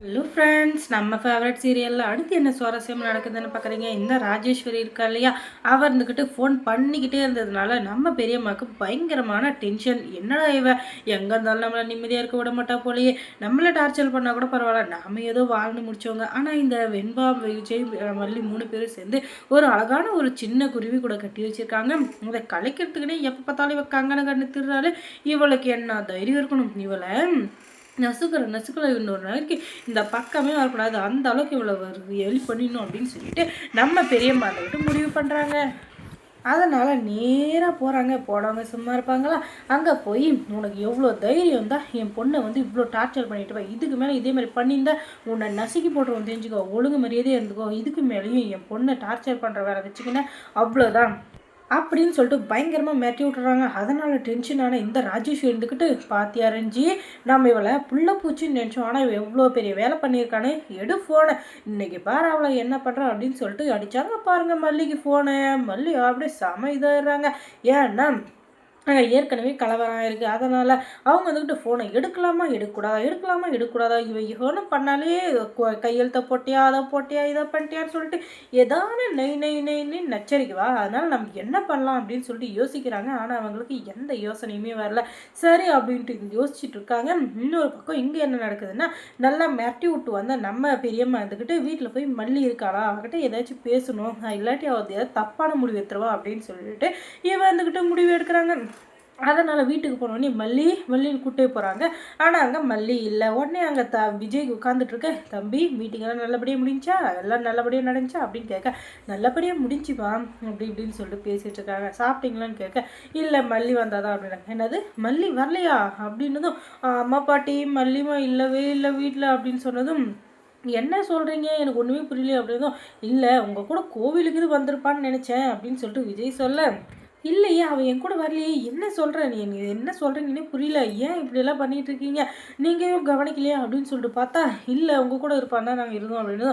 Hello friends நம்ம favourite சீரியலில் அடுத்து என்ன சுவாரஸ்யம் நடக்குதுன்னு பார்க்குறீங்க இந்த ராஜேஸ்வரி இருக்கா இல்லையா? அவர் இருந்துக்கிட்டு ஃபோன் பண்ணிக்கிட்டே இருந்ததுனால நம்ம பெரியம்மாவுக்கு பயங்கரமான டென்ஷன் என்னடா இவ? எங்கே இருந்தாலும் நம்மளை நிம்மதியாக இருக்க விட மாட்டா போலயே. நம்மளை டார்ச்சர் பண்ணால் கூட பரவாயில்ல. நாம ஏதோ வாழ்ந்து முடிச்சவங்க. ஆனால் இந்த வெண்பா விஜய் மல்லி மூணு பேரும் சேர்ந்து ஒரு அழகான ஒரு சின்ன குருவி கூட கட்டி வச்சிருக்காங்க. அதை கலைக்கிறதுக்குன்னே எப்போ பார்த்தாலும் இவ கங்கனை கண்டு திருறாரு இவளுக்கு என்ன தைரியம் இருக்கணும்? இவளை நசுக்கிற நசுக்கிற இன்னொரு நாளைக்கு இந்த பக்கமே வரக்கூடாது. அந்த அளவுக்கு இவ்வளோ வருது எலி பண்ணிடணும் அப்படின்னு சொல்லிட்டு நம்ம பெரியம்மா விட்டு முடிவு பண்ணுறாங்க அதனால் நேராக போகிறாங்க போடாம சும்மா இருப்பாங்களா? அங்கே போய் உனக்கு எவ்வளோ தைரியம் தான் என் பொண்ணை வந்து இவ்வளோ டார்ச்சர் பண்ணிட்டு வா. இதுக்கு மேலே இதே மாதிரி பண்ணியிருந்தா உன்னை நசுக்கி போட்டுருவோம் தெரிஞ்சுக்கோ. ஒழுங்கு மரியாதையே இருந்துக்கோ. இதுக்கு மேலேயும் என் பொண்ணை டார்ச்சர் பண்ணுற வேலை வச்சுக்கினேன். அவ்வளோதான் அப்படின்னு சொல்லிட்டு பயங்கரமாக மிரட்டி விட்டுறாங்க. அதனால் டென்ஷனான இந்த ராஜேஷ் இருந்துக்கிட்டு பாத்தி அரைஞ்சி நம்ம இவளை புள்ள பூச்சின்னு நினச்சோம். ஆனால் எவ்வளோ பெரிய வேலை பண்ணியிருக்கானே. எடு ஃபோனை இன்னைக்கு பாரு அவளை என்ன பண்ணுறான் அப்படின்னு சொல்லிட்டு அடித்தாங்க பாருங்கள் மல்லிக்கு ஃபோனை மல்லி அப்படியே செம இதாகிடுறாங்க ஏன்னா நாங்கள் ஏற்கனவே கலவரம் இருக்குது அதனால் அவங்க வந்துக்கிட்டு ஃபோனை எடுக்கலாமா எடுக்கக்கூடாதா எடுக்கலாமா எடுக்கக்கூடாதா? இவன் இவனும் பண்ணாலே கொ- கையெழுத்த போட்டியா அதை போட்டியா இதை பண்ணிட்டியான்னு சொல்லிட்டு ஏதான நெய் நெய் நெய்னு நச்சரிக்கவா அதனால் நம்ம என்ன பண்ணலாம் அப்படின்னு சொல்லிட்டு யோசிக்கிறாங்க. ஆனால் அவங்களுக்கு எந்த யோசனையுமே வரல. சரி அப்படின்ட்டு யோசிச்சுட்டு இருக்காங்க. இன்னொரு பக்கம் இங்கே என்ன நடக்குதுன்னா நல்லா மிரட்டி விட்டு வந்த நம்ம பெரியம்மா இருந்துக்கிட்டு வீட்டில் போய் மல்லி இருக்காளா? அவகிட்ட ஏதாச்சும் பேசணும். இல்லாட்டி அவள் ஏதாவது தப்பான முடிவு எடுத்துருவா அப்படின்னு சொல்லிட்டு இவன் வந்துக்கிட்டு முடிவு எடுக்கிறாங்க. அதனால் வீட்டுக்கு போனோடனே மல்லி மல்லின்னு கூட்டே போகிறாங்க ஆனால் அங்கே மல்லி இல்லை. உடனே அங்கே த விஜய் உட்காந்துட்டுருக்கு தம்பி மீட்டிங்கெல்லாம் நல்லபடியாக முடிஞ்சா? எல்லாம் நல்லபடியாக நடந்துச்சா? அப்படின்னு கேட்க நல்லபடியாக முடிஞ்சுப்பா அப்படி இப்படின்னு சொல்லிட்டு பேசிகிட்டு இருக்காங்க. சாப்பிட்டீங்களான்னு கேட்க இல்லை மல்லி வந்தாதான் அப்படின்னாங்க. என்னது? மல்லி வரலையா? அப்படின்னதும் அம்மா பாட்டி மல்லிமா இல்லவே இல்லை வீட்டில் அப்படின்னு சொன்னதும் என்ன சொல்கிறீங்க எனக்கு ஒன்றுமே புரியல அப்படின்னதும் இல்லை உங்கள் கூட கோவிலுக்கு இது வந்திருப்பான்னு நினச்சேன் அப்படின்னு சொல்லிட்டு விஜய் சொல்ல இல்லையே அவன் என் கூட வரலையே. என்ன சொல்கிற நீ? என்ன சொல்கிறீங்கன்னே புரியல. ஏன் இப்படியெல்லாம் பண்ணிகிட்ருக்கீங்க இருக்கீங்க? நீங்களும் கவனிக்கலையா அப்படின்னு சொல்லிட்டு பார்த்தா இல்லை உங்கள் கூட இருப்பான் தான் நாங்கள் இருந்தோம் அப்படின்னு.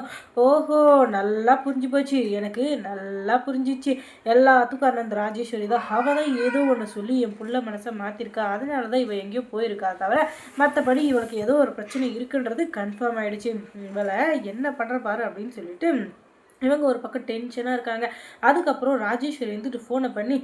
ஓஹோ நல்லா புரிஞ்சு போச்சு. எனக்கு நல்லா புரிஞ்சிச்சு. எல்லாத்துக்கும் அண்ணன் ராஜேஸ்வரி தான். அவள் தான் ஏதோ ஒன்று சொல்லி என் புள்ள மனசை மாற்றிருக்கா அதனால தான் இவள் எங்கேயோ போயிருக்கா தவிர மற்றபடி இவளுக்கு ஏதோ ஒரு பிரச்சனை இருக்குன்றது கன்ஃபார்ம் ஆகிடுச்சு இவளை என்ன பண்ணுற பாரு அப்படின்னு சொல்லிட்டு இவங்க ஒரு பக்கம் டென்ஷனாக இருக்காங்க. அதுக்கப்புறம் ராஜேஸ்வரி வந்துட்டு ஃபோனை பண்ணி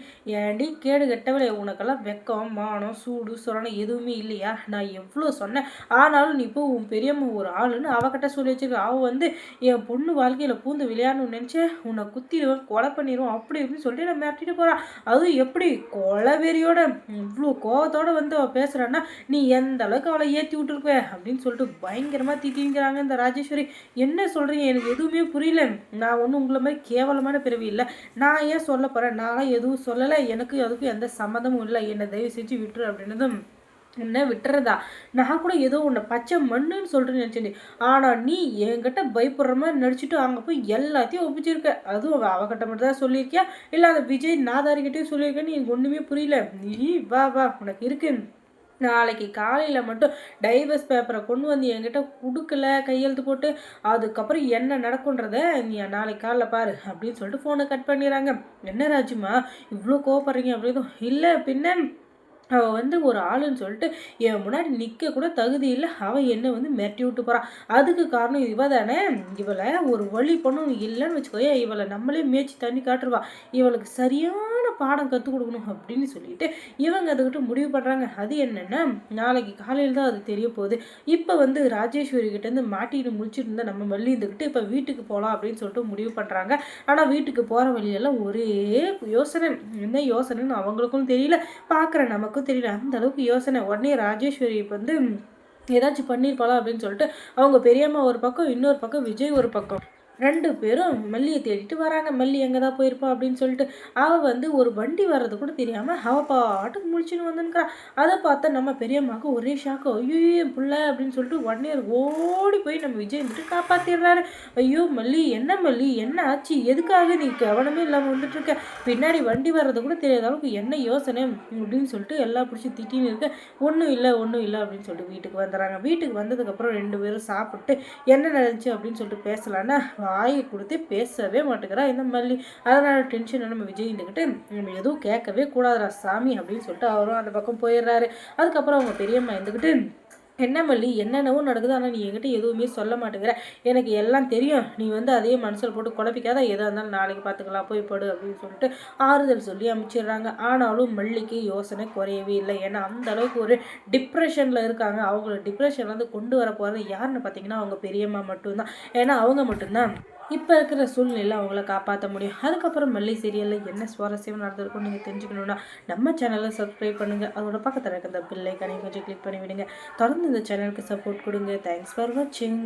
ஏண்டி கேடு கெட்டவளே உனக்கெல்லாம் வெக்கம் மானம் சூடு சொரணம் எதுவுமே இல்லையா? நான் எவ்வளோ சொன்னேன். ஆனாலும் நீ இப்போ உன் பெரியம்மா ஒரு ஆளுன்னு அவகிட்ட சொல்லி வச்சிருக்க. அவள் வந்து என் பொண்ணு வாழ்க்கையில் பூந்து விளையாடணும்னு நினச்சேன் உன்னை குத்திடுவேன் கொலை பண்ணிடுவோம் அப்படி இப்படின்னு சொல்லிட்டு நான் மிரட்டிட்டு போகிறான் அதுவும் எப்படி கொலவெறியோட இவ்வளோ கோவத்தோட வந்து அவள் பேசுகிறான்னா நீ எந்த அளவுக்கு அவளை ஏற்றி விட்டுருக்குவே? அப்படின்னு சொல்லிட்டு பயங்கரமாக திட்டிங்கிறாங்க இந்த ராஜேஸ்வரி. என்ன சொல்கிறீங்க எனக்கு எதுவுமே புரியல. நான் நான் ஒன்றும் உங்களை மாதிரி கேவலமான பிறவி இல்லை. நான் ஏன் சொல்ல போகிறேன் நான்லாம் எதுவும் சொல்லலை. எனக்கு அதுக்கும் எந்த சம்மதமும் இல்லை. என்னை தயவு செஞ்சு விட்டுரு அப்படின்னதும் என்ன விட்டுறதா? நான் கூட ஏதோ உன்னை பச்சை மண்ணுன்னு சொல்கிறேன்னு நினச்சேன். ஆனால் நீ என்கிட்ட பயப்படுற மாதிரி நடிச்சுட்டு அங்கே போய் எல்லாத்தையும் ஒப்பிச்சிருக்க. அதுவும் அவகிட்ட மட்டும் தான் சொல்லியிருக்கியா? இல்லை அந்த விஜய் நாதாரிக்கிட்டே சொல்லியிருக்கேன்னு எனக்கு ஒன்றுமே புரியல. நீ வா வா உனக்கு இருக்கு. நாளைக்கு காலையில் மட்டும் டைவர்ஸ் பேப்பரை கொண்டு வந்து என்கிட்ட கொடுக்கல கையெழுத்து போட்டு அதுக்கப்புறம் என்ன நடக்குன்றத நீ நாளைக்கு காலைல பாரு அப்படின்னு சொல்லிட்டு ஃபோனை கட் பண்ணிடுறாங்க. என்ன ராஜுமா இவ்வளோ கோவப்படுறீங்க அப்படின்னு இல்லை பின்ன அவள் வந்து ஒரு ஆளுன்னு சொல்லிட்டு என் முன்னாடி நிற்க கூட தகுதி இல்லை அவள் என்ன வந்து மிரட்டி விட்டு போகிறான் அதுக்கு காரணம் இவ தானே. இவளை ஒரு வழி பண்ணும் இல்லைன்னு வச்சுக்கோயே இவளை நம்மளே மேய்ச்சி தண்ணி காட்டுருவா. இவளுக்கு சரியான பாடம் கற்றுக் கொடுக்கணும் அப்படின்னு சொல்லிட்டு இவங்க அதுக்கிட்ட முடிவு பண்ணுறாங்க அது என்னென்னா நாளைக்கு காலையில் தான் அது தெரிய போகுது. இப்போ வந்து ராஜேஸ்வரி கிட்டேருந்து மாட்டிட்டு முடிச்சிட்டு இருந்தால் நம்ம மல்லி இருந்துக்கிட்டு இப்போ வீட்டுக்கு போகலாம் அப்படின்னு சொல்லிட்டு முடிவு பண்ணுறாங்க ஆனால் வீட்டுக்கு போகிற வழியெல்லாம் ஒரே யோசனை. என்ன யோசனைன்னு அவங்களுக்கும் தெரியல பார்க்குற நமக்கும் தெரியல. அந்த அளவுக்கு யோசனை. உடனே ராஜேஸ்வரி இப்போ வந்து ஏதாச்சும் பண்ணியிருப்பாளா அப்படின்னு சொல்லிட்டு அவங்க பெரியம்மா ஒரு பக்கம் இன்னொரு பக்கம் விஜய் ஒரு பக்கம். ரெண்டு பேரும் மல்லியை தேடிட்டு வராங்க. மல்லி எங்கே தான் போயிருப்பா அப்படின்னு சொல்லிட்டு அவள் வந்து ஒரு வண்டி வர்றது கூட தெரியாமல் அவள் பாட்டுக்கு முழிச்சுன்னு வந்துன்னுக்கிறா. அதை பார்த்தா நம்ம பெரியம்மாவுக்கு ஒரே ஷாக்கு ஐயோ என் அப்படின்னு சொல்லிட்டு உடனே ஓடி போய் நம்ம விஜய் வந்துட்டு காப்பாற்றிடுறாரு ஐயோ மல்லி என்ன மல்லி? என்ன ஆச்சு? எதுக்காக நீ கவனமே இல்லாமல் வந்துட்டு இருக்க பின்னாடி வண்டி வர்றது கூட தெரியாத அளவுக்கு என்ன யோசனை அப்படின்னு சொல்லிட்டு எல்லாம் பிடிச்சி திட்டின்னு இருக்க. ஒன்றும் இல்லை ஒன்றும் இல்லை அப்படின்னு சொல்லிட்டு வீட்டுக்கு வந்துடுறாங்க. வீட்டுக்கு வந்ததுக்கப்புறம் ரெண்டு பேரும் சாப்பிட்டு என்ன நடந்துச்சு அப்படின்னு சொல்லிட்டு பேசலான்னா வாயை கொடுத்து பேசவே மாட்டேங்கிறா. இந்த மல்லி அதனால் டென்ஷன் நம்ம விஜய் இருந்துக்கிட்டு நம்ம எதுவும் கேட்கவே கூடாதுரா சாமி அப்படின்னு சொல்லிட்டு அவரும் அந்த பக்கம் போயிடுறாரு. அதுக்கப்புறம் அவங்க பெரியம்மா இருந்துக்கிட்டு என்ன மல்லி? என்னென்னவோ நடக்குது. ஆனால் நீ என்கிட்ட எதுவுமே சொல்ல மாட்டேங்கிற. எனக்கு எல்லாம் தெரியும். நீ வந்து அதையே மனசில் போட்டு குழப்பிக்காத. எதாக இருந்தாலும் நாளைக்கு பார்த்துக்கலாம் போய் படு அப்படின்னு சொல்லிட்டு ஆறுதல் சொல்லி அனுப்பிச்சிடுறாங்க ஆனாலும் மல்லிக்கு யோசனை குறையவே இல்லை. ஏன்னா அந்த அளவுக்கு ஒரு டிப்ரெஷனில் இருக்காங்க. அவங்கள டிப்ரெஷன்லேருந்து கொண்டு வர போகிறது யாருன்னு பார்த்தீங்கன்னா அவங்க பெரியம்மா மட்டும்தான். ஏன்னா அவங்க மட்டும்தான். இப்போ இருக்கிற சூழ்நிலையில் அவங்கள காப்பாற்ற முடியும். அதுக்கப்புறம் மல்லி சீரியலில் என்ன சுவாரஸ்யம் நடந்திருக்கும் நீங்கள் தெரிஞ்சுக்கணுன்னா நம்ம சேனலை சப்ஸ்கிரைப் பண்ணுங்கள் அதோட பக்கத்தில் இருக்க இந்த பில்லை கனி கொஞ்சம் கிளிக் பண்ணிவிடுங்க. தொடர்ந்து இந்த சேனலுக்கு சப்போர்ட் கொடுங்க. தேங்க்ஸ் ஃபார் வாட்சிங்